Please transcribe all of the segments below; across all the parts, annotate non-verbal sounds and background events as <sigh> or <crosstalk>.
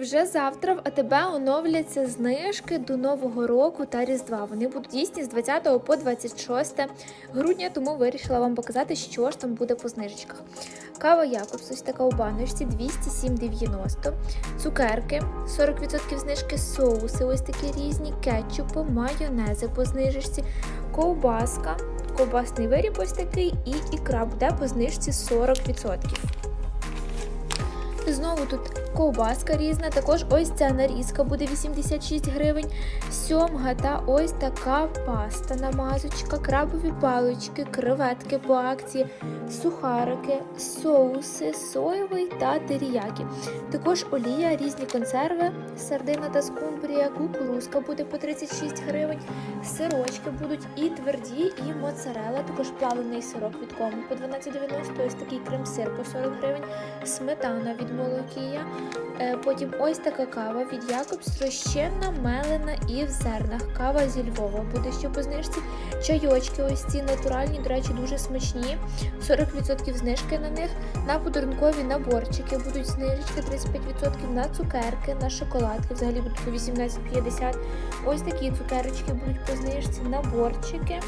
Вже завтра в АТБ оновляться знижки до Нового року та Різдва. Вони будуть дійсні з 20 по 26 грудня, тому вирішила вам показати, що ж там буде по знижечках. Кава Якобс, ось така у баночці 207,90. Цукерки 40% знижки, соуси, ось такі різні, кетчупи, майонези по знижечці, ковбаска, ковбасний виріб ось такий і ікра буде по знижці 40%. Знову тут ковбаска різна, також ось ця нарізка буде 86 гривень, сьомга та ось така паста намазочка, крабові палички, креветки по акції, сухарики, соуси, соєвий та теріякі. Також олія, різні консерви, сардина та скумбрія, кукурузка буде по 36 гривень, сирочки будуть і тверді, і моцарела, також плавлений сирок від кому по 12,90, ось такий крем-сир по 40 гривень, сметана від молокія. Е, Потім ось така кава від Якобс, розчинна, мелена і в зернах. Кава зі Львова буде ще по знижці. Чайочки ось ці натуральні, до речі, дуже смачні. 40% знижки на них. На подарункові наборчики будуть знижечки 35% на цукерки, на шоколадки. Взагалі будуть по 18,50. Ось такі цукерочки будуть по знижці, наборчики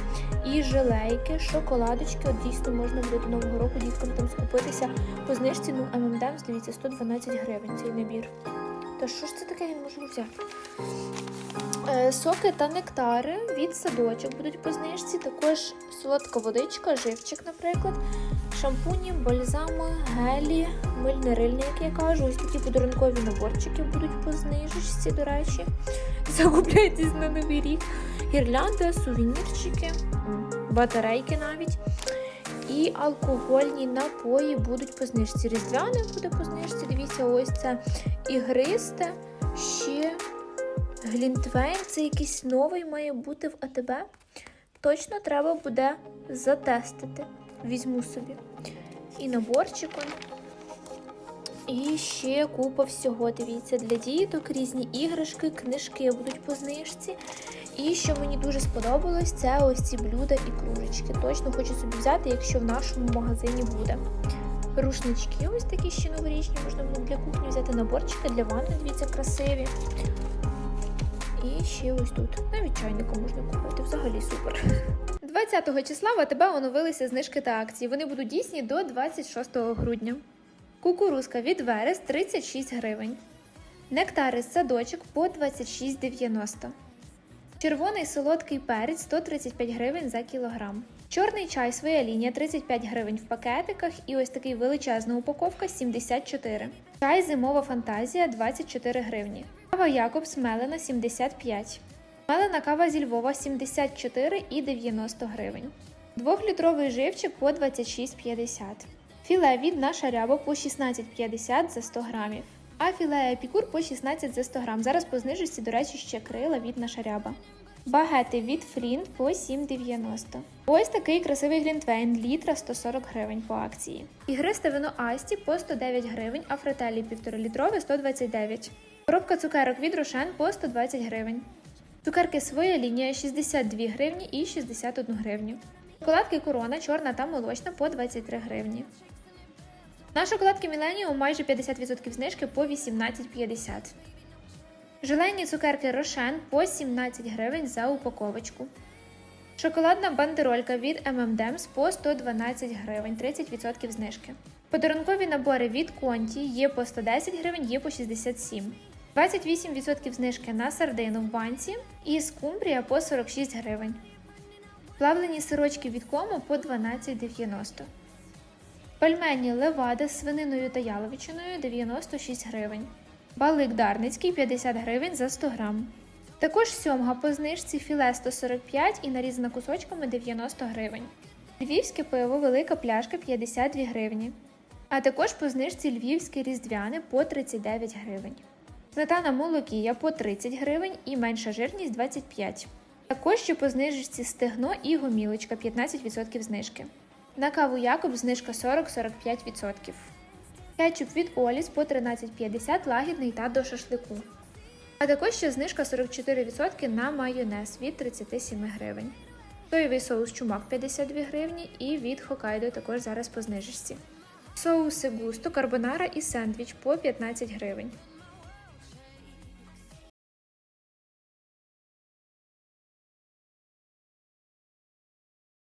і желейки, шоколадочки. От дійсно можна буде до нового року діткам там скупитися по знижці. Ну, ММДМС, дивіться, 112 гривень цей набір. Та що ж це таке, я не можу взяти? Е, Соки та нектари від садочок будуть по знижці. Також солодка водичка, живчик, наприклад, шампуні, бальзами, гелі, мильне рильне, як я кажу. Ось такі подарункові наборчики будуть по знижечці, до речі. <laughs> Закупляйтесь на новий рік. Гірлянди, сувенірчики, батарейки навіть. І алкогольні напої будуть по знижці. Різдвяне буде по знижці. Дивіться, ось це ігристе. Ще Глінтвейн це якийсь новий має бути в АТБ. Точно треба буде затестити. Візьму собі. І наборчиком. І ще купа всього. Дивіться, для діток різні іграшки, книжки будуть по знижці. І що мені дуже сподобалось, це ось ці блюда і кружечки. Точно хочу собі взяти, якщо в нашому магазині буде. Рушнички ось такі ще новорічні, можна буде для кухні взяти наборчики для ванни, дивіться, красиві. І ще ось тут. Навіть чайника можна купити, взагалі супер. 20 числа в АТБ оновилися знижки та акції. Вони будуть дійсні до 26 грудня. Кукурузка від Верес 36 гривень. Нектари з садочок по 26,90. Червоний солодкий перець 135 гривень за кілограм. Чорний чай своя лінія 35 гривень в пакетиках і ось такий величезна упаковка 74. Чай зимова фантазія 24 гривні. Кава Якобс Мелена 75. Мелена кава зі Львова 74 і 90 гривень. Двохлітровий живчик по 26,50. Філе від наша ряба по 16,50 за 100 грамів. А філе епікур по 16 за 100 грам. Зараз по знижці, до речі, ще крила від наша. Багети від Флінт по 7,90. Ось такий красивий глінтвейн літра 140 гривень по акції. Ігристе вино Асті по 109 гривень, а фрателі 1,5 літрове 129. Коробка цукерок від Рошен по 120 гривень. Цукерки своя лінія 62 гривні і 61 гривню. Шоколадки корона чорна та молочна по 23 гривні. На шоколадки Millennium майже 50% знижки по 18,50. Желейні цукерки Рошен по 17 гривень за упаковочку. Шоколадна бандеролька від M&M's по 112 гривень, 30% знижки. Подарункові набори від Конті є по 110 гривень, є по 67. 28% знижки на сардину в банці і скумбрія по 46 гривень. Плавлені сирочки від Комо по 12,90. Пельмені левада з свининою та яловичиною 96 гривень. Балик Дарницький 50 гривень за 100 грам. Також сьомга по знижці філе 145 і нарізана кусочками 90 гривень. Львівське пиво велика пляшка 52 гривні. А також по знижці львівське різдвяне по 39 гривень. Сметана молокія по 30 гривень і менша жирність 25. Також ще по знижці стегно і гомілочка 15% знижки. На каву Якоб знижка 40-45%. Кетчуп від Оліс по 13,50 лагідний та до шашлику. А також ще знижка 44% на майонез від 37 гривень. Соєвий соус чумак 52 гривні і від Хокайдо також зараз по знижці. Соуси густо, карбонара і сендвіч по 15 гривень.